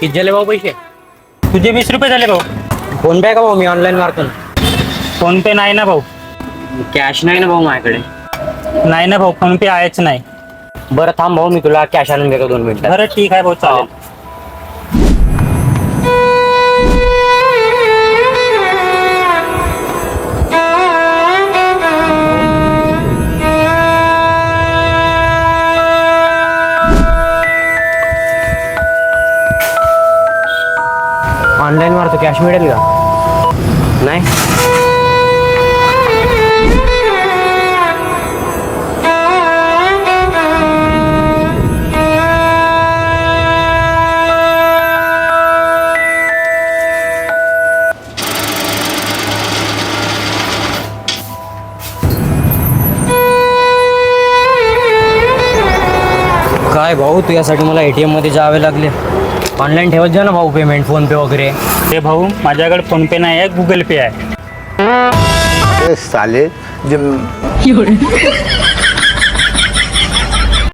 किती झाले भाऊ पैसे? तुझे वीस रुपये झाले भाऊ. फोन पे का भाऊ? मी ऑनलाईन मारतो फोन पे नाही ना भाऊ. कॅश नाही ना भाऊ माझ्याकडे? नाही ना भाऊ फोन पे आहेच नाही. बरं थांब भाऊ मी तुला कॅश आणून देतो दोन मिनिटं. बरं ठीक आहे भाऊ चालेल. ऑनलाईन मारतो कॅश मिळेल का? नाही? काय भाऊ तुझ्यासाठी मला ए टी एममध्ये जावे लागले. ऑनलाईन ठेवत जा ना भाऊ पेमेंट फोन पे वगैरे. ते भाऊ माझ्याकडे फोन पे नाही आहे गुगल पे आहे. साले जब